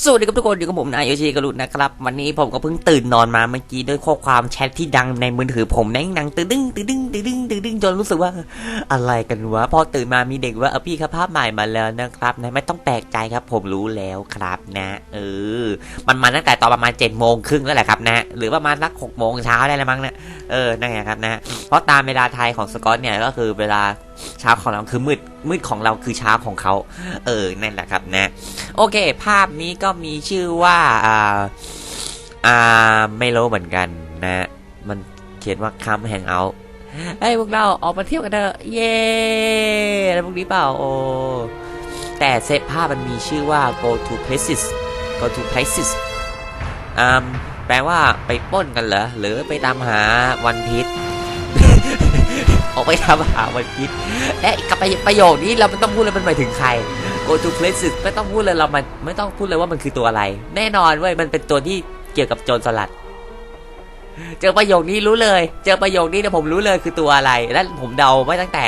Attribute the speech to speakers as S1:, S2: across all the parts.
S1: สวัสดีครับทุกคนอยู่กับผมนายโยชิกรุณนะครับ วันนี้ผมก็เพิ่งตื่นนอนมาเมื่อกี้ด้วยข้อความแชทที่ดังในมือถือผมแน่งนังตื่นดึงตื่นดึงตื่นดึงตื่นดึงจนรู้สึกว่าอะไรกันวะพอตื่นมามีเด็กว่าเออพี่ครับภาพใหม่มาแล้วนะครับนะไม่ต้องแปลกใจครับผมรู้แล้วครับนะเออมันมาตั้งแต่ตอนประมาณ7จ็ดโมงครึ่งแล้วแหละครับนะหรือประมาณสักหกโมงเช้าได้แล้วมั้งนี่ยเออนั่นไงครับนะเพราะตามเวลาไทยของสกอตเนี่ยก็คือเวลา เช้าของเราคือมืดมืดของเราคือเช้าของเขา เออนั่นแหละครับนะ โอเค ภาพนี้ก็มีชื่อว่าอ่าอ่าไม่รู้เหมือนกันนะ มันเขียนว่าคัมแฮงเอาท์เฮ้ยพวกเราออกมาเที่ยวกันเถอะเย้อะไรพวกนี้เปล่าโอ้แต่เซตภาพมันมีชื่อว่า go to places go to places อ่าแปลว่าไปป้นกันเหรอ หรือไปตามหาวันพีช ออกไปตามหาวันพีชเอ๊ะกับประโยคนี้เราไม่ต้องพูดเลยมันหมายถึงใคร go to places ไม่ต้องพูดเลยเรามันไม่ต้องพูดเลยว่ามันคือตัวอะไร แน่นอนเว้ยมันเป็นตัวที่เกี่ยวกับโจรสลัด เจอประโยคนี้รู้เลย เจอประโยคนี้เนี่ยผมรู้เลยคือตัวอะไรและผมเดาไว้ตั้งแต่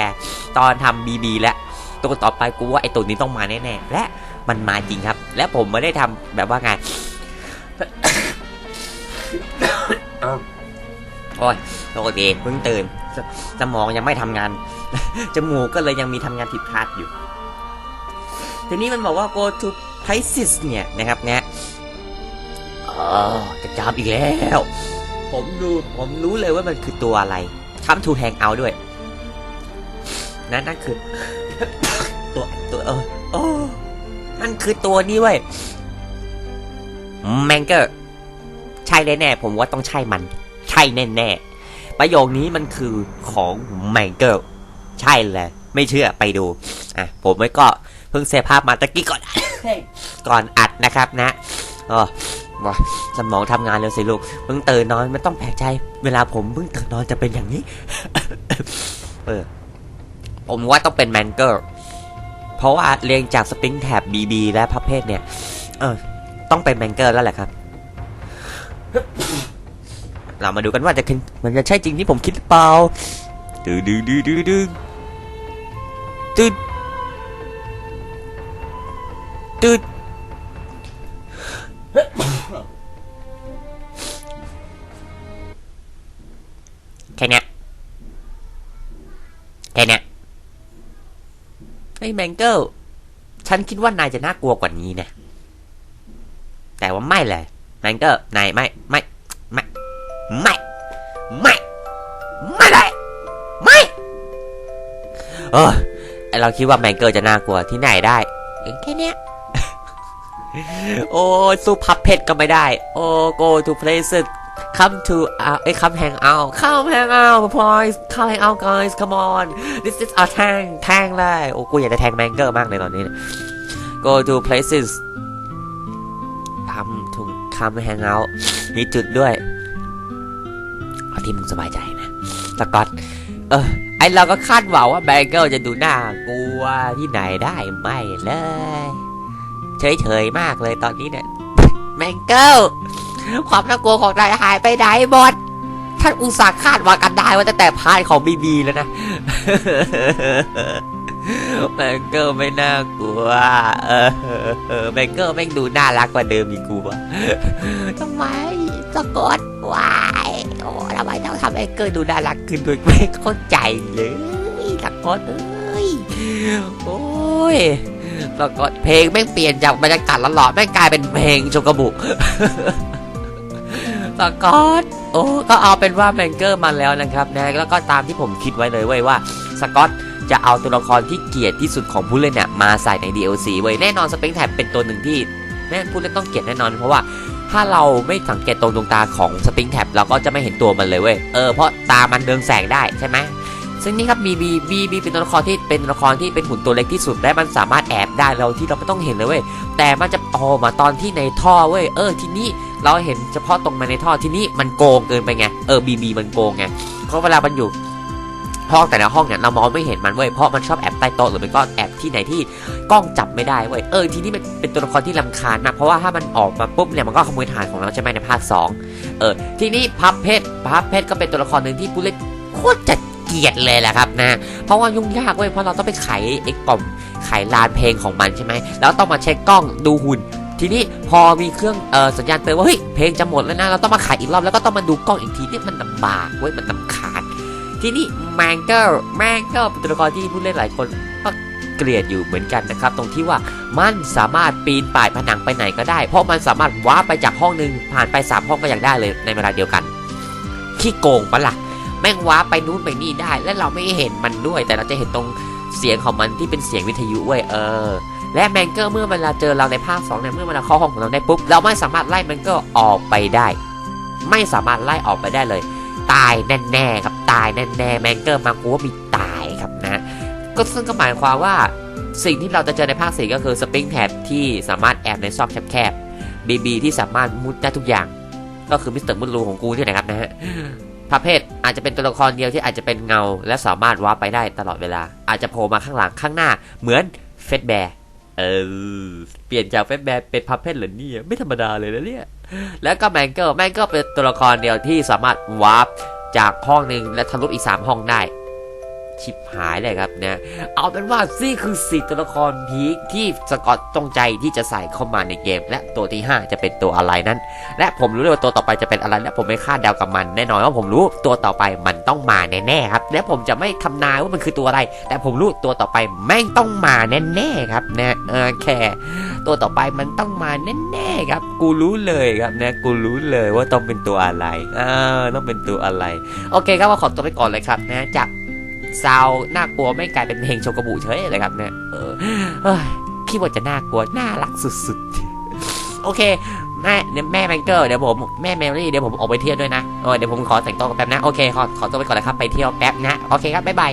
S1: ตอนทำบีบีแล้วตัวต่อไปกูว่าไอตัวนี้ต้องมาแน่ๆและมันมาจริงครับ และผมไม่ได้ทำแบบว่าไง โอ้ยโอเคเพิ่งตื่นสสมองยังไม่ทำงาน จมูกก็เลยยังมีทำงานผิดพลาดอยู่ ทีนี้มันบอกว่า go to places เนี่ยนะครับเนี่ยอ๋อกระจาบอีกแล้ว ผมดูผมรู้เลยว่ามันคือตัวอะไร come to hang out ด้วย นั่นนั่นคือ ตัวตัวเออโอ้นั่นคือตัวนี้เว้ยแมงเกอร์ใช่แน่ๆผมว่าต้องใช่มัน ช่แน่ๆ ประโยคนี้มันคือของแมงเกิลใช่เลย ไม่เชื่อไปดู อะ ผมไว้ก็เพิ่งเซฟภาพมาตะกี้ก่อน ก่อนอัดนะครับนะอ๋อว้าสมองทำงานเร็วสิลูกเพิ่งตื่นนอนไม่ต้องแปลกใจ เวลาผมเพิ่งตื่นนอนจะเป็นอย่างนี้ เออ ผมว่าต้องเป็นแมงเกิลเพราะว่าเรียงจากสปริงแท็บบีบีและพับเพศเนี่ย เออ ต้องเป็นแมงเกิลแล้วแหละครับ เรามาดูกันว่าจะเป็นมันจะใช่จริงที่ผมคิดหรือเปล่าดื้อดื้อดื้อดื้อดื้อตืดตืดแค่เนี้ยแค่เนี้ยไอ้แมงเกิลฉันคิดว่านายจะน่ากลัวกว่านี้นะ แต่ว่าไม่เลยแมงเกิลนายไม่ ไม่ ไม่ ไม่ ไม่ได้ ไม่เออไอเราคิดว่าแมงเกิลจะน่ากลัวที่ไหนได้แค่เนี้ยโอ้สู้พับเพชรก็ไม่ได้ โอ้ go to places come to อ่าเอ้ย come hang out come hang out boys come hang out guys come on this is our tang แทงเลยโอ้กูอยากจะแทงแมงเกิลมากเลยตอนนี้ go to places come to come hang out มีจุดด้วย ที่มึงสบายใจนะสกอตเออไอเราก็คาดหวังว่าแบงเกิลจะดูน่ากลัวที่ไหนได้ไม่เลย เฉยๆมากเลยตอนนี้เนี่ยแมงเกิลความน่ากลัวของนายหายไปไหนหมดท่านอุตส่าห์คาดหวังกันได้ว่าตั้งแต่พาร์ทของบีบีแล้วนะแมงเกิลไม่น่ากลัว เออแมงเกิลแม่งดูน่ารักกว่าเดิมอีกกูวะทำไมสะกดวายโอ้ทำไมต้องทำให้เกิดดูน่ารักขึ้นด้วยไม่เข้าใจเลยสะกดเอ้ยโอ้ยสะกดเพลงแม่งเปลี่ยนจากบรรยากาศหลอนๆแม่งกลายเป็นเพลงโชกบุสกอตโอ้ก็เอาเป็นว่าแมงเกอร์มาแล้วนะครับนะแล้วก็ตามที่ผมคิดไว้เลยเว้ยว่าสกอตจะเอาตัวละครที่เกลียดที่สุดของผู้เล่นเนี่ยมาใส่ใน DLC เว้ยแน่นอนสเปริงแท็บเป็นตัวหนึ่งที่แน่ผู้เล่นต้องเกลียดแน่นอนเพราะว่า ถ้าเราไม่สังเกตตรงดวงตาของสปริงแท็บเราก็จะไม่เห็นตัวมันเลยเว้ย เออ เพราะตามันเรืองแสงได้ใช่ไหมซึ่งนี่ครับบีบีบีบีเป็นตัวละครที่เป็นตัวละครที่เป็นหุ่นตัวเล็กที่สุดและมันสามารถแอบได้เราที่เราไม่ต้องเห็นเลยเว้ยแต่มันจะโตมาตอนที่ในท่อเว้ยเออทีนี้เราเห็นเฉพาะตรงมาในท่อทีนี่มันโกงเกินไปไงเออบีบีมันโกงไงเพราะเวลามันอยู่ห้องแต่ละห้องเนี่ยเรามองไม่เห็นมันเว้ยเพราะมันชอบแอบใต้โต๊ะหรือไม่ก็แอบ ที่ไหนที่กล้องจับไม่ได้เว้ยเออทีนี้มันเป็นตัวละครที่ลำคาญนะเพราะว่าถ้ามันออกมาปุ๊บเนี่ยมันก็ขโมยฐานของเราใช่ไหมในภาคสองเออทีนี้พับเพชรพับเพชรก็เป็นตัวละครหนึ่งที่ผู้เล่นโคตรจะเกียดเลยแหละครับนะเพราะว่ายุ่งยากเว้ยเพราะเราต้องไปไขไอ้กล่องไขลานเพลงของมันใช่ไหมแล้วต้องมาเช็คกล้องดูหุ่นทีนี้พอมีเครื่องเออสัญญาณเตือนว่าเฮ้ยเพลงจะหมดแล้วนะเราต้องมาขายอีกรอบแล้วก็ต้องมาดูกล้องอีกทีนี่มันลำบากเว้ยมันลำคาญทีนี้แมงเกิลแมงเกิลเป็นตัวละครที่ผู้เล่นหลายคนก็ เกลียดอยู่เหมือนกันนะครับ ตรงที่ว่ามันสามารถปีนป่ายผนังไปไหนก็ได้ เพราะมันสามารถว้าไปจากห้องหนึ่งผ่านไปสามห้องก็ยังได้เลยในเวลาเดียวกัน ขี้โกงปะล่ะ แม่งว้าไปนู้นไปนี่ได้ และเราไม่เห็นมันด้วย แต่เราจะเห็นตรงเสียงของมันที่เป็นเสียงวิทยุเว้ยเออ และแมงเกิลเมื่อเวลาเจอเราในภาค2เนี่ยเมื่อเวลาเข้าห้องของเราได้ปุ๊บเราไม่สามารถไล่แมงเกิลออกไปได้ ไม่สามารถไล่ออกไปได้เลย ตายแน่ๆครับตายแน่ๆแมงเกิลมากูว่ามีตายครับนะ ก็ซึ่งก็หมายความว่าสิ่งที่เราจะเจอในภาคสี่ก็คือสปริงแท็บที่สามารถแอบในซอกแคบๆบีบีที่สามารถมุดได้ทุกอย่าง ก็คือมิสเตอร์มุดรูของกูนี่แหละครับนะฮะประเภทอาจจะเป็นตัวละครเดียวที่อาจจะเป็นเงา และสามารถว้าร์ปไปได้ตลอดเวลา อาจจะโผล่มาข้างหลังข้างหน้า เหมือนเฟสแบร์เออเปลี่ยนจากเฟสแบร์เป็นพับเพนเหรอเนี่ยไม่ธรรมดาเลยนะเนี่ยแล้วก็แมงเกิลแมงเกิลเป็นตัวละครเดียวที่สามารถวาร์ปจากห้องหนึ่งและทะลุอีก 3 ห้องได้ ชิบหายเลยครับเนี่ยเอาเป็นว่าซี่คือสี่ตัวละครพีคที่สกอตจงใจที่จะใส่เข้ามาในเกม และตัวที่ 5 จะเป็นตัวอะไรนั้น และผมรู้เลยว่าตัวต่อไปจะเป็นอะไรและผมไม่คาดเดากับมันแน่นอนว่าผมรู้ตัวต่อไปมันต้องมาแน่ๆครับและผมจะไม่ทำนายว่ามันคือตัวอะไร แต่ผมรู้ตัวต่อไปแม่งต้องมาแน่ๆครับนะเออแค่ตัวต่อไปมันต้องมาแน่ๆครับ กูรู้เลยครับนะกูรู้เลยว่าต้องเป็นตัวอะไรเออต้องเป็นตัวอะไร โอเคครับว่าขอตัวไปก่อนเลยครับนะจาก ซาวน่ากลัวไม่กลายเป็นเพลงโชกบุเฉยเลยครับเนี่ยเออคิดว่าจะน่ากลัวน่ารักสุดๆ โอเคแม่แม่แมงเกอร์เดี๋ยวผมแม่แมรี่เดี๋ยวผมออกไปเที่ยวด้วยนะเออเดี๋ยวผมขอแต่งตัวแป๊บนะ โอเคขอขอตัวไปก่อนนะครับไปเที่ยวแป๊บนะ โอเคครับบ๊ายบาย